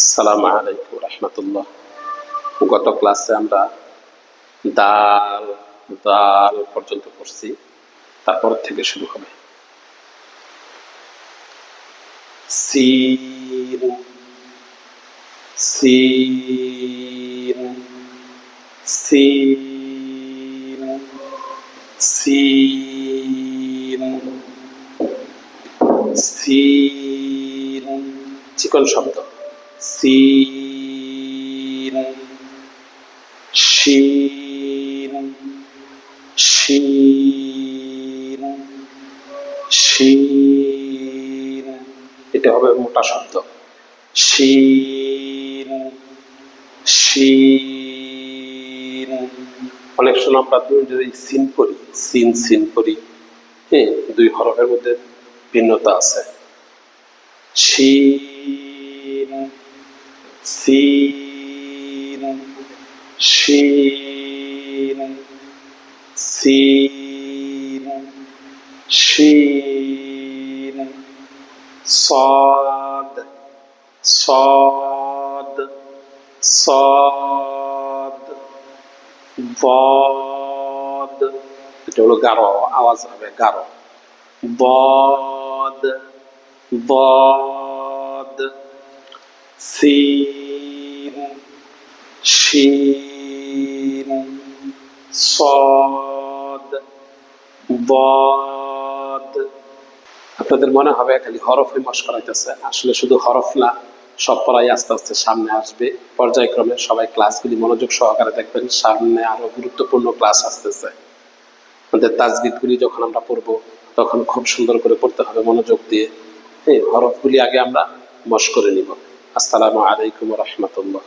আসসালামু আলাইকুম রহমতুল্লাহ। গত ক্লাসে আমরা দাল দাল পর্যন্ত পড়ছি। তারপর থেকে শুরু হবে। সিন সিন সিন সিন সিন, চিকন শব্দ। সিন শিন শিন শিন এটা হবে মোটা শব্দ। শিন শিন অনেক সময় আমরা যদি সিন পড়ি সিন সিন পড়ি হ্যাঁ দুই হরফের মধ্যে ভিন্নতা আছে। শিন Sin, Shin, Sin, Shin, Sod, Sod, Sod, Vod. Então, o garol, a lazar é garol. Vod, Vod, Sin, شين صاد ضاد আপনাদের মনে হবে খালি হরফে মশ করাইতেছে আসলে শুধু হরফ না সব পড়াই আস্তে আস্তে সামনে আসবে পর্যায়ক্রমে সবাই ক্লাসগুলি মনোযোগ সহকারে দেখবেন সামনে আরো গুরুত্বপূর্ণ ক্লাস আসতেছে আমাদের তাজবিদগুলি যখন আমরা পড়ব তখন খুব সুন্দর করে পড়তে হবে মনোযোগ দিয়ে হ্যাঁ হরফগুলি আগে আমরা মশ করে নিব আসসালামু আলাইকুম রহমতুল্লাহ